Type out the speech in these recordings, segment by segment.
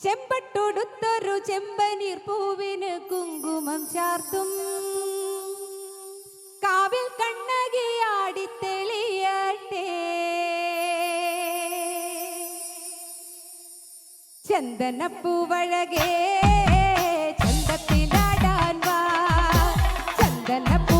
ചെമ്പട്ടൊടുത്തൊരു ചെമ്പനീർ പൂവിന് കുങ്കുമം ചാർത്തും. കാവിൽ കണ്ണകിയാടിത്തെളിയട്ടെ ചന്ദനപ്പൂവഴകേ ചന്തത്തിലാടാൻ വാ. ചന്ദനപ്പൂ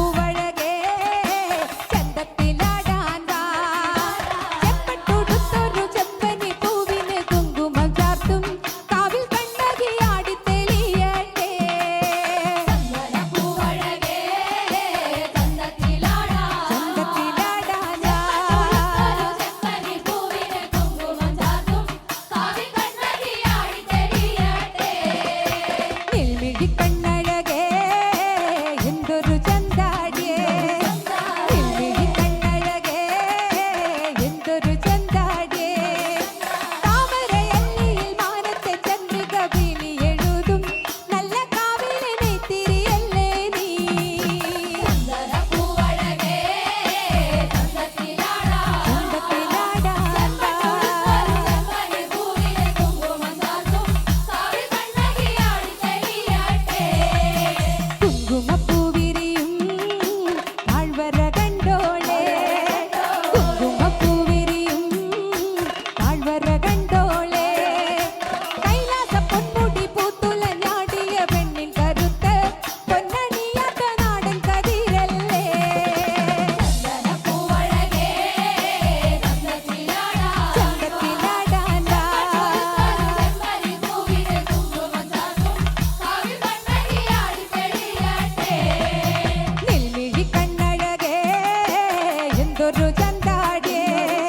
yo rojan dade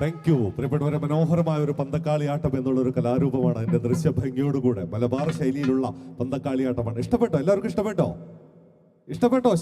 thank you പ്രിയപ്പെട്ടവരെ മനോഹരമായ ഒരു പന്തക്കാളിയാട്ടം എന്നുള്ള ഒരു കലാരൂപമാണ് അതിന്റെ ദൃശ്യഭംഗിയോടുകൂടെ. മലബാർ ശൈലിയിലുള്ള പന്തക്കാളിയാട്ടമാണ്. ഇഷ്ടപ്പെട്ടോ? എല്ലാവർക്കും ഇഷ്ടപ്പെട്ടോ? ഇഷ്ടപ്പെട്ടോ?